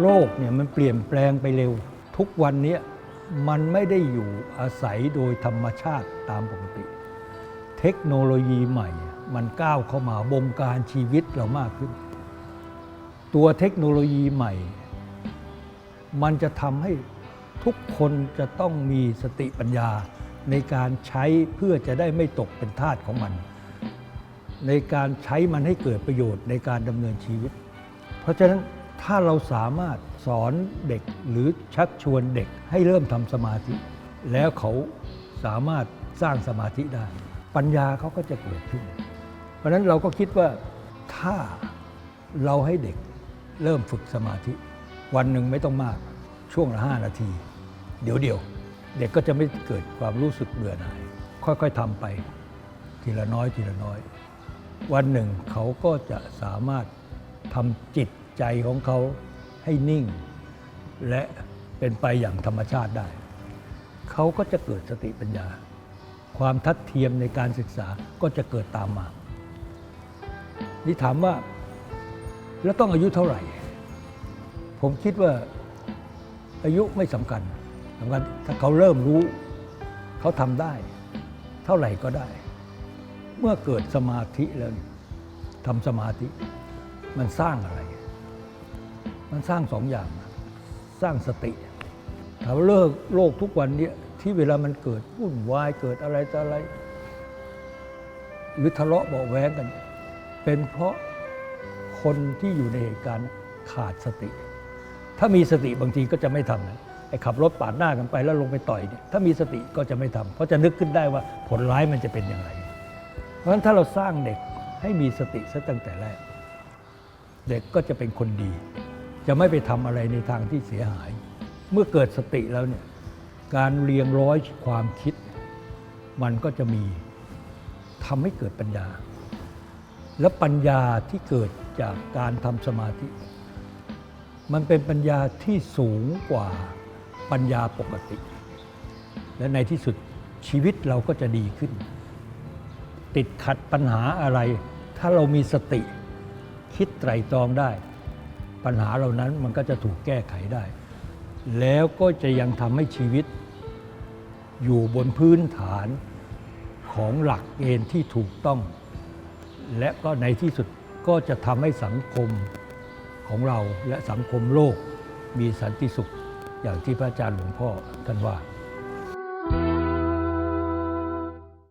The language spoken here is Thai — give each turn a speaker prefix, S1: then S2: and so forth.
S1: โลกเนี่ยมันเปลี่ยนแปลงไปเร็ว ทุกวันนี้มันไม่ได้อยู่อาศัยโดยธรรมชาติตามปกติ เทคโนโลยีใหม่ มันก้าวเข้ามาบงการชีวิตเรามากขึ้น ตัวเทคโนโลยีใหม่ มันจะทำให้ทุกคนจะต้องมีสติปัญญาในการใช้เพื่อจะได้ไม่ตกเป็นทาสของมัน ในการใช้มันให้เกิดประโยชน์ในการดำเนินชีวิต เพราะฉะนั้น ถ้าเราสามารถสอนเด็กหรือชักชวนเด็กให้เริ่มทำสมาธิ แล้วเขาสามารถสร้างสมาธิได้ ปัญญาเขาก็จะเกิดขึ้น เพราะนั้นเราก็คิดว่าถ้าเราให้เด็กเริ่มฝึกสมาธิ วันหนึ่งไม่ต้องมากช่วงละห้านาที เดี๋ยวเดียวเด็กก็จะไม่เกิดความรู้สึกเบื่อหน่าย ค่อยๆทำไป ทีละน้อยทีละน้อย วันหนึ่งเขาก็จะสามารถทำจิต ใจของเขาให้นิ่ง และเป็นไปอย่างธรรมชาติได้ เขาก็จะเกิดสติปัญญา ความทัดเทียมในการศึกษาก็จะเกิดตามมา นี่ถามว่า แล้วต้องอายุเท่าไหร่ ผมคิดว่าอายุไม่สำคัญสำคัญถ้าเขาเริ่มรู้ เขาทำได้ เท่าไหร่ก็ได้ เมื่อเกิดสมาธิแล้วทำสมาธิมันสร้างอะไร มันสร้างสองอย่าง สร้างสติถามว่าเลิกโลกทุกวันเนี้ที่เวลามันเกิดวุ่นวายเกิดอะไรต่ออะไร หรือทะเลาะเบาแวงกัน เป็นเพราะคนที่อยู่ในเหตุการณ์ขาดสติ ถ้ามีสติบางทีก็จะไม่ทำนะไอ้ขับรถปาดหน้ากันไปแล้วลงไปต่อยเนี่ยถ้ามีสติก็จะไม่ทำเพราะจะนึกขึ้นได้ว่าผลร้ายมันจะเป็นอย่างไร เพราะฉะนั้นถ้าเราสร้างเด็กให้มีสติซะตั้งแต่แรก เด็กก็จะเป็นคนดี จะไม่ไปทำอะไรในทางที่เสียหาย เมื่อเกิดสติแล้วเนี่ยการเรียงร้อยความคิด มันก็จะมีทำให้เกิดปัญญา และปัญญาที่เกิดจากการทำสมาธิ มันเป็นปัญญาที่สูงกว่าปัญญาปกติ และในที่สุดชีวิตเราก็จะดีขึ้น ติดขัดปัญหาอะไร ถ้าเรามีสติ คิดไตรตรองได้ ปัญหาเหล่านั้นมันก็จะถูกแก้ไขได้ แล้วก็จะยังทำให้ชีวิต อยู่บนพื้นฐานของหลักเกณฑ์ที่ถูกต้อง และก็ในที่สุดก็จะทำให้สังคมของเราและสังคมโลกมีสันติสุขอย่างที่พระอาจารย์หลวงพ่อท่านว่า